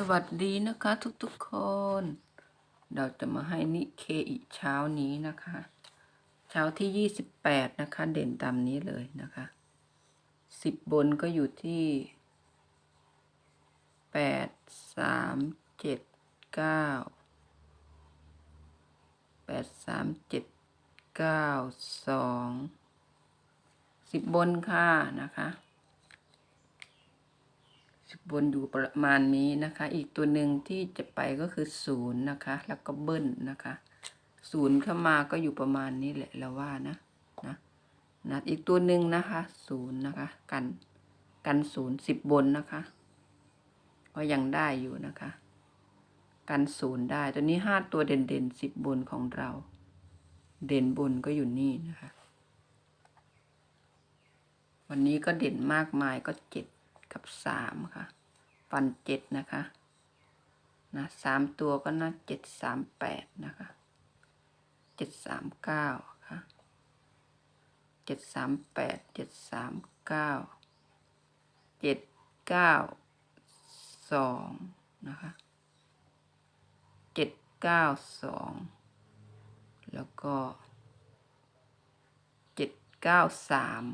สวัสดีนะคะทุกๆคน เราจะมาให้นิเคอีกเช้านี้นะคะ เช้าที่ยี่สิบแปดนะคะ เด่นตามนี้เลยนะคะสิบบนก็อยู่ที่แปดสามเจ็ดเก้าแปดสามเจ็ดเก้าสองสิบบนค่ะนะคะ บนอยู่ประมาณนี้นะคะ อีกตัวหนึ่งที่จะไปก็คือศูนย์นะคะ แล้วก็เบิ้ลนะคะศูนย์เข้ามาก็อยู่ประมาณนี้แหละเราว่านะนะนะอีกตัวหนึ่งนะคะศูนย์นะคะ กันกันศูนย์สิบบนนะคะก็ยังได้อยู่นะคะ กันศูนย์ได้ตัวนี้ห้าตัวเด่นเด่นสิบบนของเรา เด่นบนก็อยู่นี่นะคะ วันนี้ก็เด่นมากมายก็เจ็ด กับสามค่ะ ฟันเจ็ดนะคะนะสามตัวก็น่าเจ็ดสามแปดนะคะเจ็ดสามเก้าค่ะเจ็ดสามแปดเจ็ดสามเก้าเจ็ดเก้าสองนะคะเจ็ดเก้าสองแล้วก็เจ็ดเก้าสาม